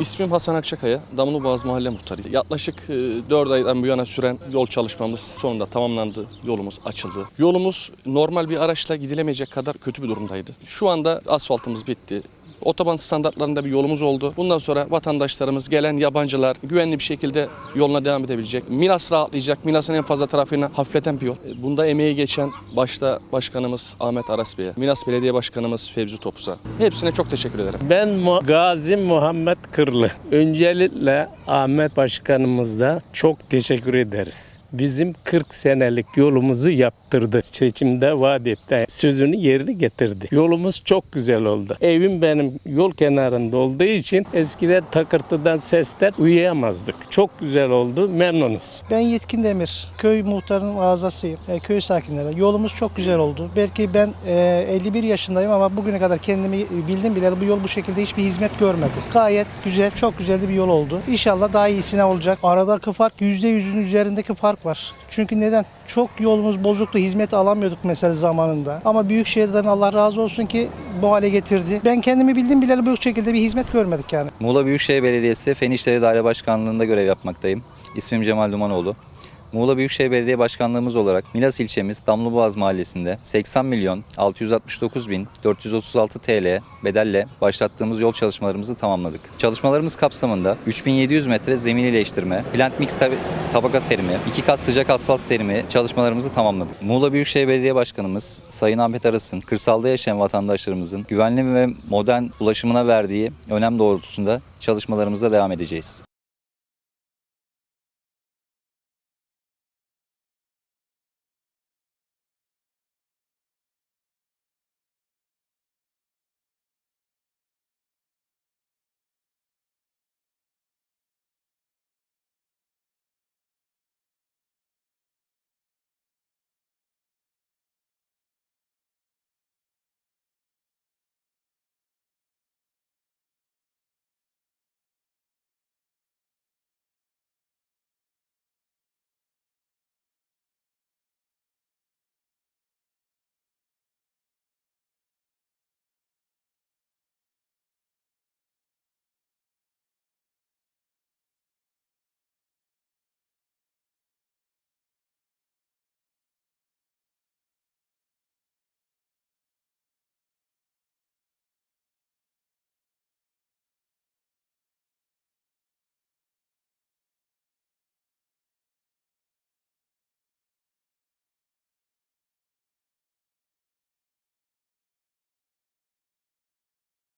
İsmim Hasan Akçakaya, Damlıboğaz Mahalle Muhtarı. Yaklaşık 4 aydan bu yana süren yol çalışmamız sonunda tamamlandı. Yolumuz açıldı. Yolumuz normal bir araçla gidilemeyecek kadar kötü bir durumdaydı. Şu anda asfaltımız bitti. Otoban standartlarında bir yolumuz oldu. Bundan sonra vatandaşlarımız, gelen yabancılar güvenli bir şekilde yoluna devam edebilecek. Milas rahatlayacak. Milas'ın en fazla trafiğini hafifleten bir yol. Bunda emeği geçen başta başkanımız Ahmet Aras Bey'e, Milas Belediye Başkanımız Fevzi Topuz'a. Hepsine çok teşekkür ederim. Ben Mu- Gazi Muhammed Kırlı. Öncelikle Ahmet Başkanımıza çok teşekkür ederiz. Bizim 40 senelik yolumuzu yaptırdı. Seçimde vaat etti. Sözünü yerine getirdi. Yolumuz çok güzel oldu. Evim benim yol kenarında olduğu için eskiden takırtıdan sesler uyuyamazdık. Çok güzel oldu. Memnunuz. Ben Yetkin Demir, köy muhtarının ağzasıyım. E, köy sakinleri. Yolumuz çok güzel oldu. Belki ben e, 51 yaşındayım ama bugüne kadar kendimi bildim bile bu yol bu şekilde hiçbir hizmet görmedi. Gayet güzel, çok güzel bir yol oldu. İnşallah daha iyisine olacak. Aradaki fark %100'ün üzerindeki fark var. Çünkü neden? Çok yolumuz bozuktu, hizmet alamıyorduk mesela zamanında. Ama Büyükşehir'den Allah razı olsun ki bu hale getirdi. Ben kendimi bildim bileli bu şekilde bir hizmet görmedik yani. Muğla Büyükşehir Belediyesi Fen İşleri Daire Başkanlığı'nda görev yapmaktayım. İsmim Cemal Dumanoğlu. Muğla Büyükşehir Belediye Başkanlığımız olarak Milas ilçemiz Damlıboğaz Mahallesi'nde 80 milyon 669 bin 436 TL bedelle başlattığımız yol çalışmalarımızı tamamladık. Çalışmalarımız kapsamında 3700 metre zemin iyileştirme, plant mix tab- tabaka serimi, iki kat sıcak asfalt serimi çalışmalarımızı tamamladık. Muğla Büyükşehir Belediye Başkanımız Sayın Ahmet Aras'ın kırsalda yaşayan vatandaşlarımızın güvenli ve modern ulaşımına verdiği önem doğrultusunda çalışmalarımıza devam edeceğiz.